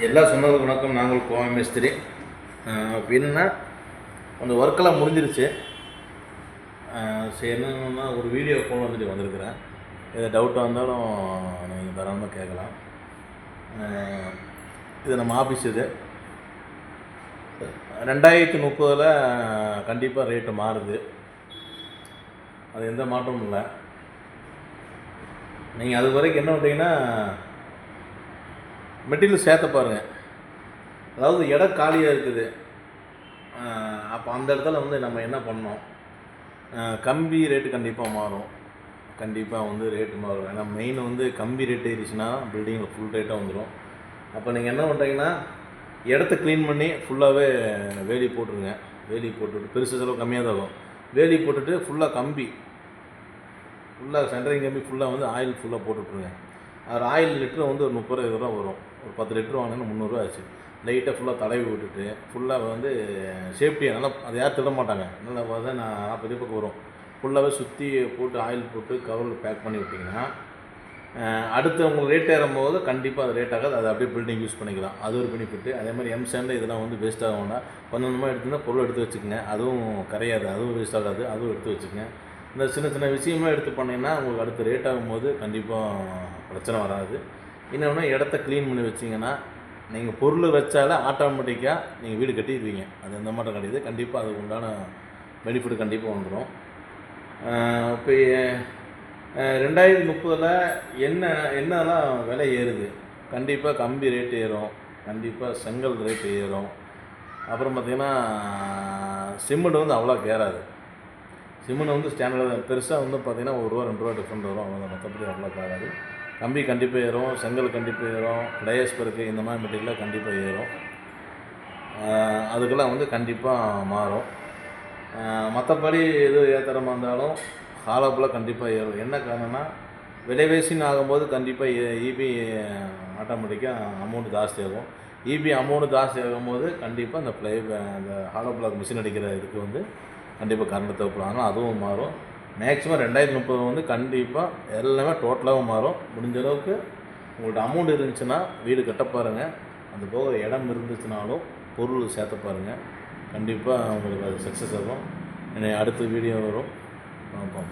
எல்லா சொன்னது வணக்கம். நாங்கள் கோவை மேஸ்திரி. அஹ் என்னன்னா அந்த ஒர்க்கெல்லாம் முடிஞ்சிருச்சு. சரி என்னன்னா ஒரு வீடியோ ஃபோன் வந்துட்டு வந்திருக்கிறேன். எது டவுட்டாக இருந்தாலும் நீங்கள் தாராளமாக கேட்கலாம். இது நம்ம ஆஃபீஸ் இது. ரெண்டாயிரத்தி முப்பதில் கண்டிப்பாக ரேட்டு மாறுது. அது எந்த மாற்றமும் இல்லை. நீங்கள் அது வரைக்கும் என்ன பண்ணுறீங்கன்னா மெட்டீரியல் சேர்த்த பாருங்கள் அதாவது இடம் காலியாக இருக்குது. அப்போ அந்த இடத்துல வந்து நம்ம என்ன பண்ணோம் கம்பி ரேட்டு கண்டிப்பாக மாறும். கண்டிப்பாக வந்து ரேட்டு மாறும். ஏன்னா மெயின் வந்து கம்பி ரேட் ஏறிச்சுன்னா பில்டிங்கில் ஃபுல் ரேட்டாக வந்துடும் அப்போ நீங்கள் என்ன பண்ணுறீங்கன்னா இடத்த க்ளீன் பண்ணி ஃபுல்லாகவே வேலி போட்டுருங்க. வேலி போட்டுவிட்டு பெருசு செலவு கம்மியாக தான் ஆகும். வேலி போட்டுட்டு ஃபுல்லாக கம்பி ஃபுல்லாக சென்டரிங் கம்பி ஃபுல்லாக வந்து ஆயில் ஃபுல்லாக போட்டுட்ருங்க அது ஆயில் லிட்டரு வந்து ஒரு முப்பது ரூபா வரும். ஒரு பத்து லிட்டர் வாங்கினா முந்நூறுரூவா ஆச்சு. லைட்டாக ஃபுல்லாக தடவி விட்டுட்டு ஃபுல்லாக வந்து சேஃப்டியாக நல்லா அது யாரும் திட மாட்டாங்க. நல்லா பார்த்தா நான் நாற்பது பக்கம் வரும். ஃபுல்லாகவே சுற்றி போட்டு ஆயில் போட்டு கவரில் பேக் பண்ணி விட்டிங்கன்னா அடுத்து உங்களுக்கு ரேட் ஏறும்போது கண்டிப்பாக அது ரேட் ஆகாது. அதை அப்படியே பில்டிங் யூஸ் பண்ணிக்கலாம். அது ஒரு பெனிஃபிட் அதே மாதிரி எம் சேண்டில் இதெல்லாம் வந்து வேஸ்ட் ஆக வேண்டாம். கொஞ்சம் கொஞ்சமாக எடுத்துன்னா பொருள் எடுத்து வச்சுக்கோங்க. அதுவும் கரையாது. அதுவும் வேஸ்ட் ஆகாது. அதுவும் எடுத்து வச்சுக்கோங்க. இந்த சின்ன சின்ன விஷயமா எடுத்து பண்ணிங்கன்னா உங்களுக்கு அடுத்து ரேட் ஆகும்போது கண்டிப்பாக பிரச்சனை வராது. இன்னொன்று இடத்த க்ளீன் பண்ணி வச்சிங்கன்னா நீங்கள் பொருள் வச்சாலே ஆட்டோமேட்டிக்காக நீங்கள் வீடு கட்டிடுவீங்க. அது எந்த மாட்டம் கிடையாது. கண்டிப்பாக அதுக்கு உண்டான பெனிஃபிட் கண்டிப்பாக வந்துடும் இப்போ ரெண்டாயிரத்தி முப்பதில் என்ன என்னெல்லாம் விலை ஏறுது? கண்டிப்பாக கம்பி ரேட் ஏறும். கண்டிப்பாக செங்கல் ரேட் ஏறும். அப்புறம் பார்த்திங்கன்னா சிமெண்ட் வந்து அவ்வளோ ஏறாது. சிமெண்ட் வந்து ஸ்டாண்டர்டாக பெருசாக வந்து பார்த்திங்கன்னா ஒரு ரூபா ரெண்டு ரூபா டிஃப்ரெண்ட் வரும். அவங்க மற்றபடி அவ்வளோ ஆகாது கம்பி கண்டிப்பாக ஏறும் செங்கல் கண்டிப்பாக ஏறும் டயஸ் பெருக்கு இந்த மாதிரி மெட்டீரியலாக கண்டிப்பாக ஏறும். அதுக்கெல்லாம் வந்து கண்டிப்பாக மாறும். மற்றபடி எது ஏத்தரமாக இருந்தாலும் ஹாலோப்பில் கண்டிப்பாக ஏறும். என்ன காரணம்னா விலைவேசின்னு ஆகும்போது கண்டிப்பாக இபி ஆட்டோமேட்டிக்காக அமௌண்ட் ஜாஸ்தி ஆகும். இபி அமௌண்ட் ஜாஸ்தி ஆகும்போது கண்டிப்பாக அந்த ப்ளை அந்த ஹாலோ பிளாக் மிஷின் அடிக்கிற இதுக்கு வந்து கண்டிப்பாக கரண்ட் தேவைப்படும். அதுவும் மாறும். மேக்ஸிமம் ரெண்டாயிரத்தி முப்பது வந்து கண்டிப்பாக எல்லாமே டோட்டலாகவும் மாறும். முடிஞ்ச அளவுக்கு உங்கள்ட்ட அமௌண்ட் இருந்துச்சுன்னா வீடு கட்ட பாருங்கள் அந்த போக இடம் இருந்துச்சுனாலும் பொருள் சேர்த்த பாருங்கள் கண்டிப்பாக உங்களுக்கு அது சக்ஸஸ் ஆகும். என்னை அடுத்த வீடியோ வரும். பார்ப்போம்.